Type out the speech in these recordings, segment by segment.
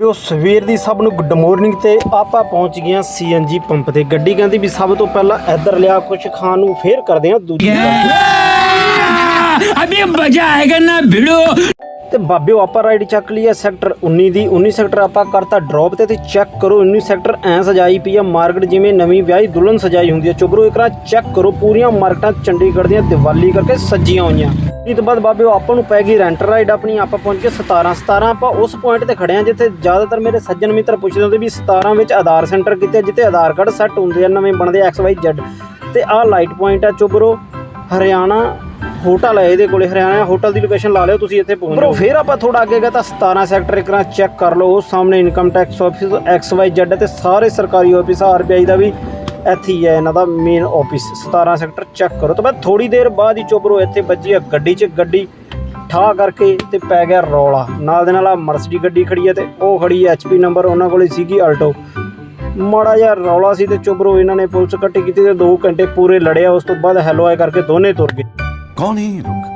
ਉਹ ਸਵੇਰ ਦੀ ਸਭ ਨੂੰ ਗੁੱਡ ਮਾਰਨਿੰਗ ਤੇ ਆਪਾਂ ਪਹੁੰਚ ਗਏ ਸੀਐਨਜੀ ਪੰਪ ਤੇ। ਗੱਡੀ ਕਹਿੰਦੀ ਵੀ ਸਭ ਤੋਂ ਪਹਿਲਾਂ ਇੱਧਰ ਲਿਆ ਕੁਛ ਖਾਣ ਨੂੰ ਫੇਰ ਕਰਦੇ ਆ ਦੂਜੀ ਅਬੇ ਮਜ਼ਾ ਆਏਗਾ ਨਾ ਭਿੜੋ। ਤੇ ਬਾਬਿਓ ਆਪਾਂ ਰਾਈਡ ਚੱਕ ਲਈ ਹੈ ਸੈਕਟਰ 19 ਦੀ। 19 ਸੈਕਟਰ ਆਪਾਂ ਕਰਤਾ ਡ੍ਰੌਪ ਤੇ ਤੇ ਚੈੱਕ ਕਰੋ 19 ਸੈਕਟਰ ਐ ਸਜਾਈ ਪਈ ਹੈ ਮਾਰਕੀਟ ਜਿਵੇਂ ਨਵੀਂ ਵਿਆਹੀ ਦੁਲਹਨ ਸਜਾਈ ਹੁੰਦੀ ਹੈ। ਚੁਬਰੋ ਇਕਰਾ ਚੈੱਕ ਕਰੋ ਪੂਰੀਆਂ ਮਾਰਕਟਾਂ ਚੰਡੀਗੜ੍ਹ ਦੀਆਂ ਦੀਵਾਲੀ ਕਰਕੇ ਸੱਜੀਆਂ ਹੋਈਆਂ। ਇਸ ਤੋਂ ਬਾਅਦ ਬਾਬਿਓ ਆਪਾਂ ਨੂੰ ਪੈ ਗਈ ਰੈਂਟ ਰਾਈਡ ਆਪਣੀ ਆਪਾਂ ਪਹੁੰਚ ਗਏ 17 17 ਆਪਾਂ ਉਸ ਪੁਆਇੰਟ ਤੇ ਖੜੇ ਆ ਜਿੱਥੇ ਜ਼ਿਆਦਾਤਰ ਮੇਰੇ ਸੱਜਣ ਮਿੱਤਰ ਪੁੱਛਦੇ ਹੁੰਦੇ ਵੀ 17 ਵਿੱਚ ਆਧਾਰ ਸੈਂਟਰ ਕਿਤੇ ਜਿੱਥੇ ਆਧਾਰ ਕਾਰਡ ਸੈੱਟ ਹੁੰਦੇ ਆ ਨਵੇਂ ਬਣਦੇ ਐਕਸ ਵਾਈ ਜ਼ੈਡ ਤੇ ਆਹ ਲਾਈਟ ਪੁਆਇੰਟ ਆ ਚੁਬਰੋ ਹਰਿਆਣਾ ਹੋਟਲ ਹੈ ਇਹਦੇ ਕੋਲੇ ਹਰਿਆਣਾ ਹੋਟਲ ਦੀ ਲੋਕੇਸ਼ਨ ਲਾ ਲਿਓ ਤੁਸੀਂ ਇੱਥੇ ਪਹੁੰਚ ਬਰੋ ਫਿਰ ਆਪਾਂ ਥੋੜਾ ਅੱਗੇ ਗਏ ਤਾਂ 17 ਸੈਕਟਰ ਇਕਰਾ ਚੈੱਕ ਕਰ ਲਓ ਉਹ ਸਾਹਮਣੇ income tax office X Y Z ਤੇ ਸਾਰੇ ਸਰਕਾਰੀ ਆਫਿਸ ਆਰਬੀਆਈ ਦਾ ਵੀ ਇੱਥੇ ਹੀ ਹੈ ਇਹਨਾਂ ਦਾ ਮੇਨ ਆਫਿਸ 17 ਸੈਕਟਰ ਚੈੱਕ ਕਰੋ। ਤਾਂ ਬਾਅਦ ਥੋੜੀ ਦੇਰ ਬਾਅਦ ਹੀ ਚੋਬਰੋ ਇੱਥੇ ਵੱਜੀ ਆ ਗੱਡੀ 'ਚ। ਗੱਡੀ ਠਾ ਕਰਕੇ ਤੇ ਪੈ ਗਿਆ ਰੌਲਾ। ਨਾਲ ਦੇ ਨਾਲ ਆ ਮਰਸਡੀ ਗੱਡੀ ਖੜੀ ਹੈ ਤੇ ਉਹ ਖੜੀ ਹੈ ਐਚਪੀ ਨੰਬਰ ਉਹਨਾਂ ਕੋਲੇ ਸੀਗੀ ਆਲਟੋ ਮਾੜਾ ਜਿਹਾ ਰੌਲਾ ਸੀ ਤੇ ਚੋਬਰੋ ਇਹਨਾਂ ਨੇ ਪੁਲਿਸ ਇਕੱਠੀ ਕੀਤੀ ਤੇ 2 ਘੰਟੇ ਪੂਰੇ ਲੜਿਆ। ਉਸ ਤੋਂ ਬਾਅਦ ਹੈਲੋ ਆਏ ਕਰਕੇ ਦੋਨੇ ਤੁਰ ਗਏ। ਕੌਣ ਹੈ ਇਹ ਲੋਕ?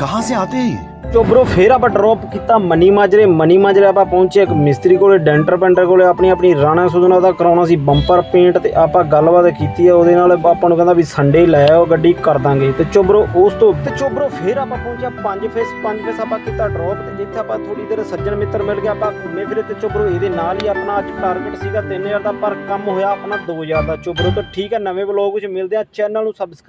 ਕਹਾਂ ਸੇ ਆਤੇ ਹੈ ਚੋਬਰੋ, ਫੇਰ ਆਪਾਂ ਡ੍ਰੌਪ ਕੀਤਾ ਮਨੀ ਮਾਜਰੇ। ਮਨੀ ਮਾਜਰੇ ਆਪਾਂ ਪਹੁੰਚੇ ਇੱਕ ਮਿਸਤਰੀ ਕੋਲੇ, ਡੈਂਟਰ ਪੈਂਟਰ ਕੋਲੇ। ਆਪਣੀ ਆਪਣੀ ਰਾਣਾ ਸੁਦਨਾ ਦਾ ਕਰਾਉਣਾ ਸੀ ਬੰਪਰ ਪੇਂਟ ਤੇ ਆਪਾਂ ਗੱਲਬਾਤ ਕੀਤੀ ਹੈ ਉਹਦੇ ਨਾਲ ਆਪਾਂ ਨੂੰ ਕਹਿੰਦਾ ਵੀ ਸੰਡੇ ਲੈ ਆਓ, ਗੱਡੀ ਕਰ ਦਾਂਗੇ। ਤੇ ਚੋਬਰੋ, ਉਸ ਤੋਂ ਤੇ ਚੋਬਰੋ, ਫੇਰ ਆਪਾਂ ਪਹੁੰਚਿਆ ਪੰਜ ਫੇਸ ਪੰਜ ਫੇਸ ਆਪਾਂ ਕੀਤਾ ਡ੍ਰੌਪ ਤੇ ਜਿੱਥੇ ਆਪਾਂ ਥੋੜੀ ਦੇਰ ਸੱਜਣ ਮਿੱਤਰ ਮਿਲ ਗਿਆ ਆਪਾਂ ਘੁੰਮੇ ਫਿਰੇ ਤੇ ਚੋਬਰੋ ਇਹਦੇ ਨਾਲ ਹੀ ਆਪਣਾ ਅੱਜ ਟਾਰਗੇਟ ਸੀਗਾ 3000 ਦਾ ਪਰ ਕੰਮ ਹੋਇਆ ਆਪਣਾ 2000 ਦਾ। ਚੋਬਰੋ, ਤਾਂ ਠੀਕ ਹੈ ਨਵੇਂ ਵਲੌਗ ਵਿੱਚ ਮਿਲਦੇ ਆ। ਚੈਨਲ ਨੂੰ ਸਬਸਕ੍ਰਾਈਬ